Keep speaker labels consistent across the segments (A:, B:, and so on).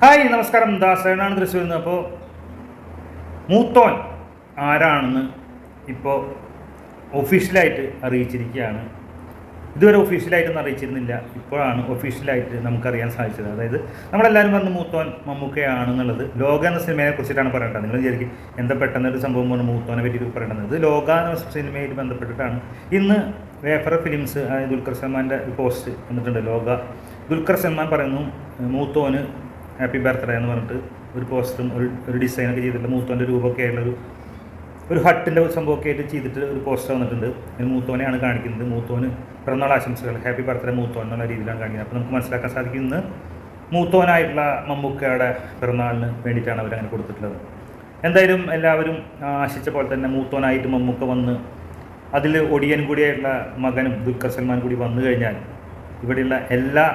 A: Hi നമസ്കാരം. ദാസനാണ് തൃശ്ശൂരിൽ നിന്ന്. അപ്പോൾ മൂത്തോൻ ആരാണെന്ന് ഇപ്പോൾ ഒഫീഷ്യലായിട്ട് അറിയിച്ചിരിക്കുകയാണ്. ഇതുവരെ ഒഫീഷ്യലായിട്ടൊന്നും അറിയിച്ചിരുന്നില്ല. ഇപ്പോഴാണ് ഒഫീഷ്യലായിട്ട് നമുക്കറിയാൻ സാധിച്ചത്. അതായത് നമ്മളെല്ലാവരും പറഞ്ഞ് മൂത്തോൻ മമ്മൂക്കയാണെന്നുള്ളത്. ലോക എന്ന സിനിമയെ കുറിച്ചിട്ടാണ് പറയേണ്ടത്. നിങ്ങൾ വിചാരിക്കും എന്താ പെട്ടെന്നൊരു സംഭവം പറഞ്ഞു മൂത്തോനെ പറ്റിയിട്ട് പറയേണ്ടത്. ഇത് ലോക എന്ന സിനിമയിൽ ബന്ധപ്പെട്ടിട്ടാണ്. ഇന്ന് വേഫർ ഫിലിംസ് ദുൽഖർ സൽമാന്റെ പോസ്റ്റ് വന്നിട്ടുണ്ട്. ലോക ദുൽഖർ സൽമാൻ പറയുന്നു മൂത്തോന് ഹാപ്പി ബർത്ത്ഡേ എന്ന് പറഞ്ഞിട്ട് ഒരു പോസ്റ്ററും ഒരു ഒരു ഡിസൈനൊക്കെ ചെയ്തിട്ട് മൂത്തോന്റെ രൂപമൊക്കെ ആയിട്ടുള്ളൊരു ഒരു ഹട്ടിന്റെ ഒരു സംഭവമൊക്കെ ആയിട്ട് ചെയ്തിട്ട് ഒരു പോസ്റ്റർ വന്നിട്ടുണ്ട്. അതിന് മൂത്തോനെയാണ് കാണിക്കുന്നത്. മൂത്തോന് പിറന്നാൾ ആശംസകൾ. ഹാപ്പി ബർത്ത്ഡേ മൂത്തോൻ എന്നുള്ള രീതിയിലാണ് കാണിക്കുന്നത്. അപ്പോൾ നമുക്ക് മനസ്സിലാക്കാൻ സാധിക്കുന്നത് മൂത്തോനായിട്ടുള്ള മമ്മൂക്കയുടെ പിറന്നാളിന് വേണ്ടിയിട്ടാണ് അവരങ്ങനെ കൊടുത്തിട്ടുള്ളത്. എന്തായാലും എല്ലാവരും ആശിച്ച പോലെ തന്നെ മൂത്തോനായിട്ട് മമ്മൂക്ക വന്ന് അതിൽ ഒടിയൻ കൂടിയായിട്ടുള്ള മകനും ദുൽഖർ സൽമാൻ കൂടി വന്നു കഴിഞ്ഞാൽ ഇവിടെയുള്ള എല്ലാ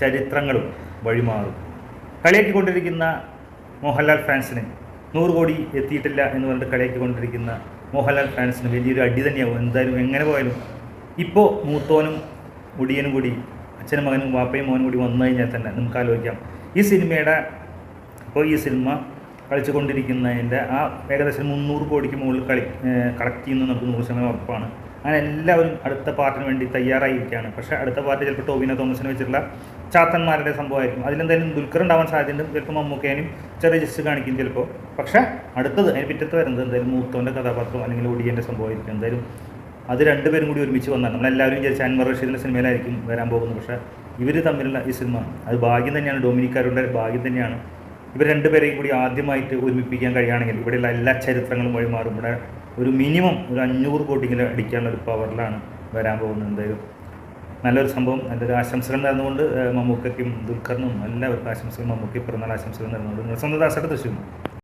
A: ചരിത്രങ്ങളും വഴിമാറും. കളിയാക്കിക്കൊണ്ടിരിക്കുന്ന മോഹൻലാൽ ഫാൻസിന് നൂറ് കോടി എത്തിയിട്ടില്ല എന്ന് പറഞ്ഞിട്ട് കളിയാക്കിക്കൊണ്ടിരിക്കുന്ന മോഹൻലാൽ ഫാൻസിന് വലിയൊരു അടി തന്നെയാവും. എന്തായാലും എങ്ങനെ പോയാലും ഇപ്പോൾ മൂത്തോനും മുടിയനും കൂടി അച്ഛനും മകനും വാപ്പയും മോനും കൂടി വന്നു കഴിഞ്ഞാൽ തന്നെ നമുക്ക് ആലോചിക്കാം. ഈ സിനിമയുടെ ഇപ്പോൾ ഈ സിനിമ കളിച്ചുകൊണ്ടിരിക്കുന്നതിന്റെ ആ ഏകദേശം മുന്നൂറ് കോടിക്ക് മുകളിൽ കളി കളക്ട് ചെയ്യുന്നത് നമുക്ക് നൂറ് ശതമാനം ഉറപ്പാണ്. അങ്ങനെ എല്ലാവരും അടുത്ത പാർട്ടിന് വേണ്ടി തയ്യാറായിരിക്കുകയാണ്. പക്ഷെ അടുത്ത പാർട്ടി ചിലപ്പോൾ ടോവിനോ തോമസിനെ വെച്ചിട്ടുള്ള ചാത്തന്മാരുടെ സംഭവമായിരിക്കും. അതിലെന്തായാലും ദുൽഖർ ഉണ്ടാവാൻ സാധ്യതയുണ്ട്. ചിലപ്പോൾ മമ്മൂക്കേനും ചെറിയ ജസ്റ്റ് കാണിക്കും ചിലപ്പോൾ. പക്ഷേ അടുത്തത് അതിന് പിറ്റത്ത് വരുന്നത് എന്തായാലും മൂത്തോന്റെ കഥാപാത്രം അല്ലെങ്കിൽ ഒടിയന്റെ സംഭവമായിരിക്കും. എന്തായാലും അത് രണ്ടുപേരും കൂടി ഒരുമിച്ച് വന്നാൽ നമ്മളെല്ലാവരും വിചാരിച്ച അൻവർ റഷീദിന്റെ സിനിമയിലായിരിക്കും വരാൻ പോകുന്നത്. പക്ഷേ ഇവർ തമ്മിലുള്ള ഈ സിനിമ അത് ഭാഗ്യം തന്നെയാണ്. ഡൊമിനിക്കാരുടെ ഭാഗ്യം തന്നെയാണ്. ഇവർ രണ്ടുപേരെയും കൂടി ആദ്യമായിട്ട് ഒരുമിപ്പിക്കാൻ കഴിയുകയാണെങ്കിൽ ഇവിടെയുള്ള എല്ലാ ചരിത്രങ്ങളും വഴിമാറും. ഇവിടെ ഒരു മിനിമം ഒരു അഞ്ഞൂറ് കോടിയെങ്കിലും അടിക്കാനുള്ള ഒരു പവറിലാണ് വരാൻ പോകുന്നത് എന്തായാലും. നല്ലൊരു സംഭവം നല്ലൊരു ആശംസകൾ നടന്നുകൊണ്ട് മമ്മൂക്കയ്ക്കും ദുൽഖറിനും എല്ലാവർക്കും ആശംസകൾ മമ്മൂക്കി പിറന്നാൾ ആശംസകൾ നടന്നുകൊണ്ട് സ്വന്തം ദാസയുടെ തൃശ്ശൂർ